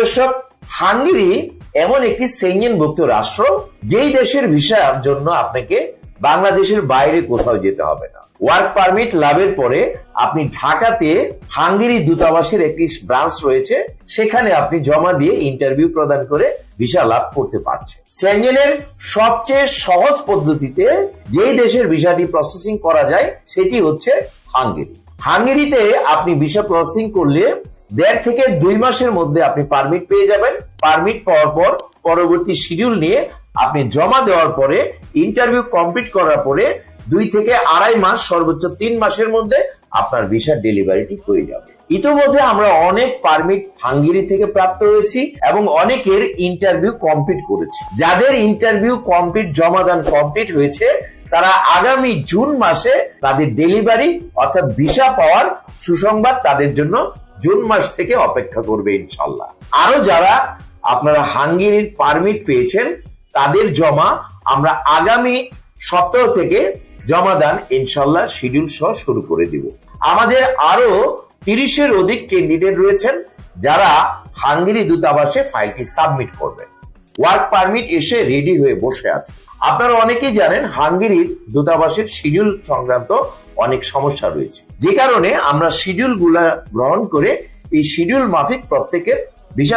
দর্শক, হাঙ্গেরি এমন একটি সেঞ্জনভুক্ত রাষ্ট্র, যেই দেশের ভিসার জন্য আপনাকে বাংলাদেশের বাইরে কোথাও যেতে হবে না। ওয়ার্ক পারমিট লাভের পরে আপনি ঢাকাতে হাঙ্গেরি দূতাবাসের একটি ব্রাঞ্চ রয়েছে, সেখানে আপনি জমা দিয়ে ইন্টারভিউ প্রদান করে ভিসা লাভ করতে পারছেন। সেঞ্জেনের সবচেয়ে সহজ পদ্ধতিতে যেই দেশের ভিসাটি প্রসেসিং করা যায়, সেটি হচ্ছে হাঙ্গেরি। হাঙ্গেরিতে আপনি ভিসা প্রসেসিং করলে দেড় থেকে দুই মাসের মধ্যে আপনি পারমিট পেয়ে যাবেন। পারমিট পাওয়ার পর পরবর্তী শিডিউল নিয়ে আপনি জমা দেওয়ার পরে ইন্টারভিউ কমপ্লিট করার পরে দুই থেকে আড়াই মাস, সর্বোচ্চ তিন মাসের মধ্যে আপনার ভিসার ডেলিভারিটি হয়ে যাবে। ইতিমধ্যে আমরা অনেক পারমিট হাঙ্গেরি থেকে প্রাপ্ত হয়েছি এবং অনেকের ইন্টারভিউ কমপ্লিট করেছি। যাদের ইন্টারভিউ কমপ্লিট জমাদান কমপ্লিট হয়েছে, তারা আগামী জুন মাসে তাদের ডেলিভারি অর্থাৎ ভিসা পাওয়ার সুসংবাদ তাদের জন্য জুন মাস থেকে অপেক্ষা করবে ইনশাল্লাহ আরও যারা আপনারা হাঙ্গেরির পারমিট পেয়েছেন, তাদের জমা আমরা আগামী সপ্তাহ থেকে জমাদান ইনশাল্লাহ শিডিউল সহ শুরু করে দিব। আমাদের আরও তিরিশের অধিক ক্যান্ডিডেট রয়েছেন, যারা হাঙ্গেরি দূতাবাসে ফাইলটি সাবমিট করবেন ওয়ার্ক পারমিট এসে রেডি হয়ে বসে আছে। আপনারা অনেকেই জানেন, হাঙ্গেরির দূতাবাসের শিডিউল সংক্রান্ত অনেক সমস্যা রয়েছে। যে কারণে আমরা শিডিউলগুলা গ্রহণ করে এই শিডিউল মাফিক প্রত্যেকের